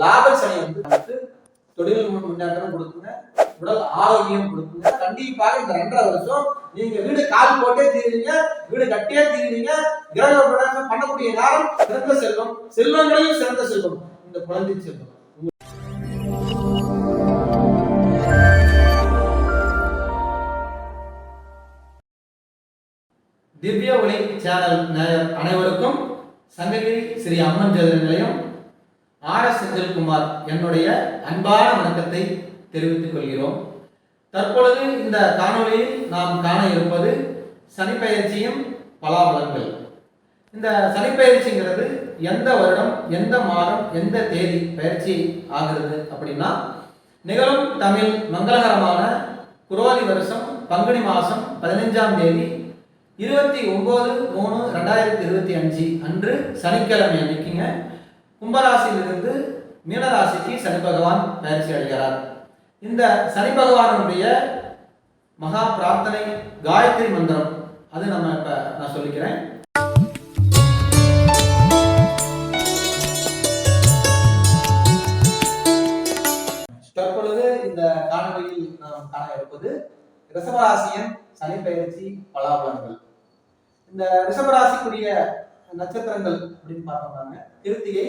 லாப சனி வந்து நமக்கு தொழில் முன்னேற்றம் கொடுக்குங்க உடல் ஆரோக்கியம் கொடுக்குங்க. கண்டிப்பாக இந்த ரெண்டரை வருஷம் நீங்க வீடு கால் போட்டே தீருவீங்க வீடு கட்டியே தீருவீங்க. கிரக பிரகாசம் பண்ணக்கூடிய நேரம் சிறந்த செல்வம் செல்வங்களையும் சிறந்த செல்வம். இந்த குழந்தை செல்வம். திவ்ய ஒளி சேனல் அனைவருக்கும் சங்ககிரி ஸ்ரீ அம்மன் ஜோதிட நிலையம் ஆர் எஸ் செந்தில்குமார் என்னுடைய அன்பான வணக்கத்தை தெரிவித்துக் கொள்கிறோம். தற்பொழுது இந்த காணொலியில் நாம் காண இருப்பது சனிப்பயிற்சியும் பலாபலங்கள் இந்த சனிப்பயிற்சிங்கிறது எந்த வருடம் எந்த மாதம் எந்த தேதி பயிற்சி ஆகிறது அப்படின்னா நிகழும் தமிழ் மங்களகரமான குரோதி வருஷம் பங்குனி மாதம் பதினைஞ்சாம் தேதி இருபத்தி ஒம்பது மூணு ரெண்டாயிரத்தி இருபத்தி அஞ்சு அன்று சனிக்கிழமை அன்னைக்குங்க. கும்பராசியிலிருந்து மீனராசிக்கு சனி பகவான் பயிற்சி அடைகிறார் இந்த சனி பகவானுடைய மகா பிரார்த்தனை காயத்ரி மந்திரம் அது நம்ம இப்ப நான் சொல்லிக்கிறேன். தற்பொழுது இந்த காணொலியில் நாம் காண இருப்பது ரிஷபராசியின் சனி பயிற்சி பலாபலன்கள். இந்த ரிஷபராசிக்குரிய நட்சத்திரங்கள் அப்படின்னு பார்த்தோம்னாங்க கிருத்திகை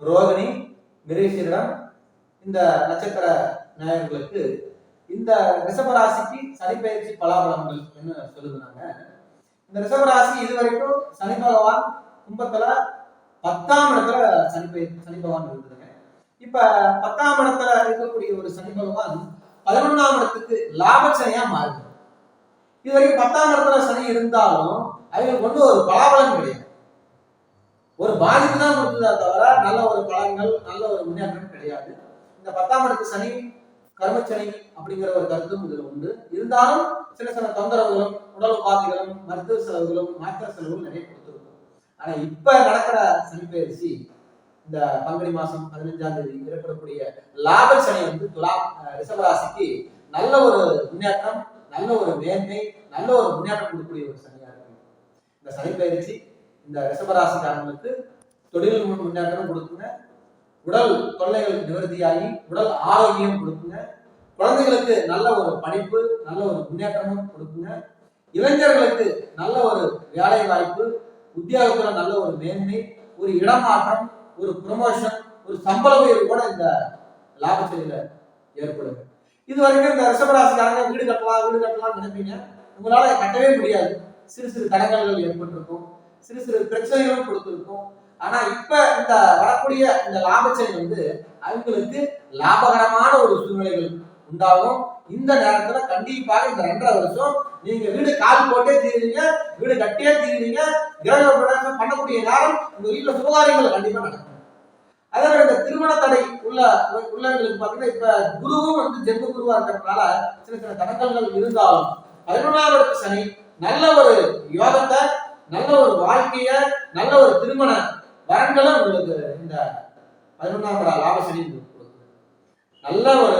ரோகிணி மிருகசீரிடம் இந்த நட்சத்திர நாயகர்களுக்கு இந்த ரிஷபராசிக்கு சனிப்பயிற்சி பலாபலங்கள் என்ன சொல்லுதுனாங்க இந்த ரிஷபராசி இது வரைக்கும் சனி பகவான் கும்பத்துல பத்தாம் இடத்துல சனி பயிற்சி சனி பகவான் இருந்ததுங்க இப்ப பத்தாம் இடத்துல இருக்கக்கூடிய ஒரு சனி பகவான் பதினொன்னாம் இடத்துக்கு லாபச்சனையா மாறுது. இது வரைக்கும் பத்தாம் இடத்துல சனி இருந்தாலும் அவங்களுக்கு ஒன்றும் ஒரு பலாபலம் கிடையாது. ஒரு பாதிப்பு தான் கொடுத்ததா தவிர நல்ல ஒரு பலன்கள் நல்ல ஒரு முன்னேற்றம் கிடையாது. இந்த பத்தாம் இடத்து சனி கர்மச்சனி அப்படிங்கிற ஒரு கருத்தும் இதுல உண்டு. இருந்தாலும் சில சில தொந்தரவுகளும் உடல் உபாதைகளும் மருத்துவ செலவுகளும் மாத்திர செலவுகளும் நிறைய கொடுத்துருக்கும். ஆனா இப்ப நடக்கிற சனி பயிற்சி இந்த பங்குனி மாசம் பதினஞ்சாம் தேதி ஏற்படக்கூடிய லாப சனி வந்து துலா அஹ் ரிஷபராசிக்கு நல்ல ஒரு முன்னேற்றம் நல்ல ஒரு மேன்மை நல்ல ஒரு முன்னேற்றம் கொடுக்கக்கூடிய ஒரு சனியா இருக்கு. இந்த சனி பயிற்சி இந்த ரிஷபராசிக்காரங்களுக்கு தொழில் முன்னேற்றம் கொடுக்குங்க. உடல் தொல்லைகள் நிவர்த்தியாகி உடல் ஆரோக்கியம் கொடுக்குங்க. குழந்தைகளுக்கு நல்ல ஒரு படிப்பு நல்ல ஒரு முன்னேற்றமும் கொடுக்குங்க. இளைஞர்களுக்கு நல்ல ஒரு வேலை வாய்ப்பு உத்தியோகத்துல நல்ல ஒரு மேன்மை ஒரு இடமாற்றம் ஒரு ப்ரொமோஷன் ஒரு சம்பள உயர்வு கூட இந்த லாபத்தில ஏற்படுது. இது வரைக்கும் இந்த ரிஷபராசிக்காரங்க வீடு கட்டலாம் வீடு கட்டலாம் நினைப்பீங்க. உங்களால கட்டவே முடியாது. சிறு சிறு தடங்கல்கள் ஏற்பட்டிருக்கும். சிறு சிறு பிரச்சனைகளும் கொடுத்துருக்கும். ஆனா இப்ப இந்த வரக்கூடிய இந்த லாபச்சனை வந்து அவங்களுக்கு லாபகரமான ஒரு சூழ்நிலைகள் உண்டாகும். இந்த நேரத்துல கண்டிப்பாக இந்த ரெண்டரை வருஷம் நீங்க வீடு கால் போட்டே தீருவீங்க வீடு கட்டியே தீருவீங்க கிரக பிரவேசம் பண்ணக்கூடிய நேரம் உங்க வீட்டுல சுபகாரியங்கள் கண்டிப்பா நடக்கும். அதே மாதிரி இந்த திருமண தடை உள்ள உள்ளவங்களுக்கு பாத்தீங்கன்னா இப்ப குருவும் வந்து ஜென்ம குருவா இருக்கிறதுனால சின்ன சின்ன தடங்கல்கள் இருந்தாலும் பதினொன்றாவது சனி நல்ல ஒரு யோகத்தை நல்ல ஒரு வாழ்க்கைய நல்ல ஒரு திருமண வரன்களும் உங்களுக்கு இந்த பதினொன்றாம் இட நல்ல ஒரு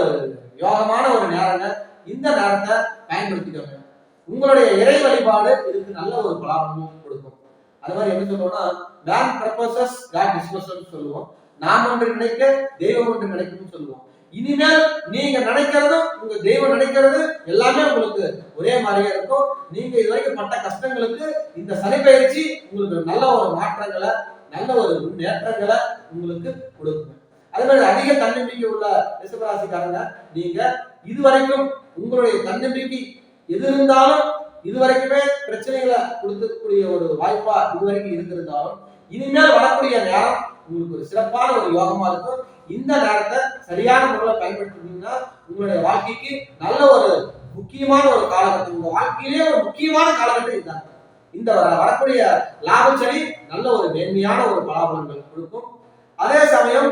யோகமான ஒரு நேரங்க. இந்த நேரத்தை பயன்படுத்திக்கோங்க. உங்களுடைய இறை வழிபாடு இதுக்கு நல்ல ஒரு பலாபமும் கொடுக்கும். அது மாதிரி என்ன சொல்லுவோம்னா மேன் ப்ரப்போசஸ் காட் டிஸ்போசல் சொல்லுவோம். நாம் ஒன்று நினைக்க தெய்வம் ஒன்று நினைக்கணும்னு சொல்லுவோம். இனிமேல் நீங்க நினைக்கிறதும் உங்க தெய்வம் நினைக்கிறது எல்லாமே உங்களுக்கு மாதிரியே இருக்கும் நீங்க இது வரைக்கும் பட்ட கஷ்டங்களுக்கு இந்த சனி பயிற்சி உங்களுக்கு நல்ல ஒரு மாற்றங்களை நல்ல ஒரு முன்னேற்றங்களை உங்களுக்கு கொடுக்கும். அதே மாதிரி அதிக தன்னம்பிக்கை உள்ள ரிஷபராசிக்காரங்க நீங்க இதுவரைக்கும் உங்களுடைய தன்னம்பிக்கை எது இருந்தாலும் இதுவரைக்குமே பிரச்சனைகளை கொடுக்கக்கூடிய ஒரு வாய்ப்பா இதுவரைக்கும் இருந்திருந்தாலும் இனிமேல் வரக்கூடிய நேரம் உங்களுக்கு ஒரு சிறப்பான ஒரு யோகமா இருக்கும். இந்த நேரத்தை சரியான முறையில் பயன்படுத்தினீங்கன்னா உங்களுடைய வாழ்க்கைக்கு நல்ல ஒரு முக்கியமான ஒரு காலகட்டம். உங்க வாழ்க்கையிலே ஒரு முக்கியமான காலகட்டம் இருந்தாங்க இந்த வர- வரக்கூடிய லாபச்சனி நல்ல ஒரு மேன்மையான ஒரு பலாபலங்கள் கொடுக்கும். அதே சமயம்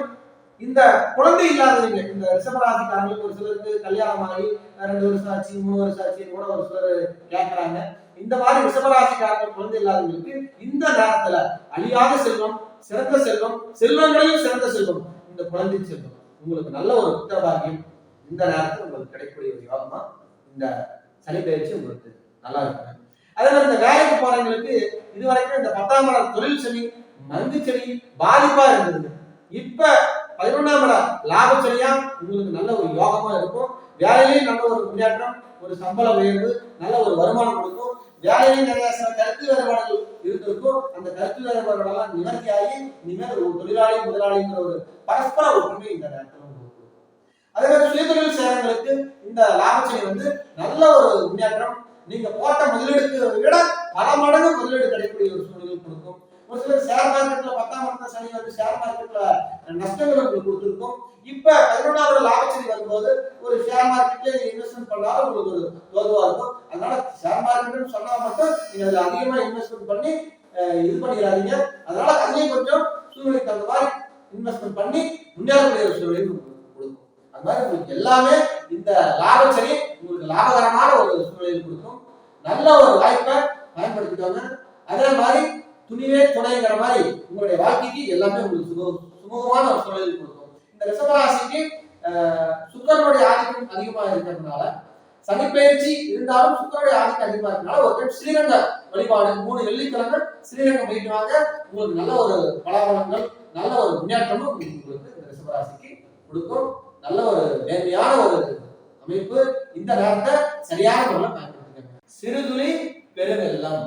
இந்த குழந்தை இல்லாதவங்க இந்த ரிஷபராசிக்காரங்களுக்கு ஒரு சிலருக்கு கல்யாணம் ஆகி ரெண்டு வருஷம் ஆச்சு மூணு வருஷம் ஆச்சு கூட ஒரு சிலர் கேட்கறாங்க இந்த மாதிரி ரிஷபராசிக்காரங்க குழந்தை இல்லாதவங்களுக்கு இந்த நேரத்துல அழியாத செல்வம் சிறந்த செல்வம் செல்வங்களையும் சிறந்த செல்வம் இந்த குழந்தை செல்வம் உங்களுக்கு நல்ல ஒரு உத்தரவாகியம் இந்த நேரத்தில் உங்களுக்கு கிடைக்கக்கூடிய ஒரு யோகமா இந்த சனி பயிற்சி உங்களுக்கு நல்லா இருக்கும். அதே மாதிரி இந்த வேலைக்கு போறவங்களுக்கு இதுவரைக்கும் இந்த பத்தாம் இடம் தொழில் சனி மந்து சனி பாதிப்பா இருந்தது. இப்ப பதினொன்றாம் மூணாம் லாப லாபச்சரியா உங்களுக்கு நல்ல ஒரு யோகமா இருக்கும். வேலையிலையும் நல்ல ஒரு முன்னேற்றம் ஒரு சம்பள உயர்வு நல்ல ஒரு வருமானம் கொடுக்கும். வேலையிலையும் நிறைய சில கருத்து வேறுபாடுகள் இருந்திருக்கும். அந்த கருத்து வேறுபாடுகள் எல்லாம் நிவர்த்தி ஆகி இனிமேல் ஒரு தொழிலாளி முதலாளிங்கிற ஒரு பரஸ்பர ஒற்றுமை இந்த நேரத்தில் அதே மாதிரி சுயதொழில் சேரங்களுக்கு இந்த லாபச்சரி வந்து நல்ல ஒரு முன்னேற்றம். நீங்க போட்ட முதலீடுக்கு விட பல மடங்கு முதலீடு கிடைக்கக்கூடிய ஒரு சூழ்நிலை கொடுக்கும். ஒரு சிலர் ஷேர் மார்க்கெட்ல பத்தாம் இடத்துல சனி வந்து ஷேர் மார்க்கெட்ல நஷ்டங்கள் உங்களுக்கு கொடுத்துருக்கும். இப்ப பதினொன்றாவது லாபச்சரி வரும்போது ஒரு ஷேர் மார்க்கெட்ல இன்வெஸ்ட்மெண்ட் பண்ணாலும் உங்களுக்கு ஒரு தோதுவா இருக்கும். அதனால ஷேர் மார்க்கெட்னு சொன்னா மட்டும் நீங்க அதுல அதிகமா இன்வெஸ்ட்மெண்ட் பண்ணி இது பண்ணிடாதீங்க. அதனால அதையும் கொஞ்சம் சூழ்நிலைக்கு தகுந்த மாதிரி இன்வெஸ்ட்மெண்ட் பண்ணி முன்னேறக்கூடிய ஒரு சூழ்நிலை அது மாதிரி உங்களுக்கு எல்லாமே இந்த லாபச்சரி உங்களுக்கு லாபகரமான ஒரு சூழ்நிலை கொடுக்கும். நல்ல ஒரு வாய்ப்பை பயன்படுத்திக்கோங்க. அதே மாதிரி துணிவே துணைங்கிற மாதிரி உங்களுடைய வாழ்க்கைக்கு எல்லாமே உங்களுக்கு சுமூக சுமூகமான ஒரு சூழலை கொடுக்கும். இந்த ரிசவராசிக்கு ஆஹ், ஆதிக்கம் அதிகமாக இருக்கிறதுனால சனிப்பெயர்ச்சி இருந்தாலும் சுக்கரனுடைய ஆதிக்கம் அதிகமாக இருக்கிறதுனால ஒரு டைம் ஸ்ரீரங்க வழிபாடு மூணு வெள்ளிக்கிழமை ஸ்ரீரங்கம் போயிட்டு வாங்க. உங்களுக்கு நல்ல ஒரு பலாபலங்கள் நல்ல ஒரு முன்னேற்றமும் உங்களுக்கு இந்த ரிஷபராசிக்கு கொடுக்கும். நல்ல ஒரு நேர்மையான ஒரு அமைப்பு இந்த நேரத்தை சரியான முறையில் பயன்படுத்திக்கங்க. சிறுதுளி பெருவெள்ளம்.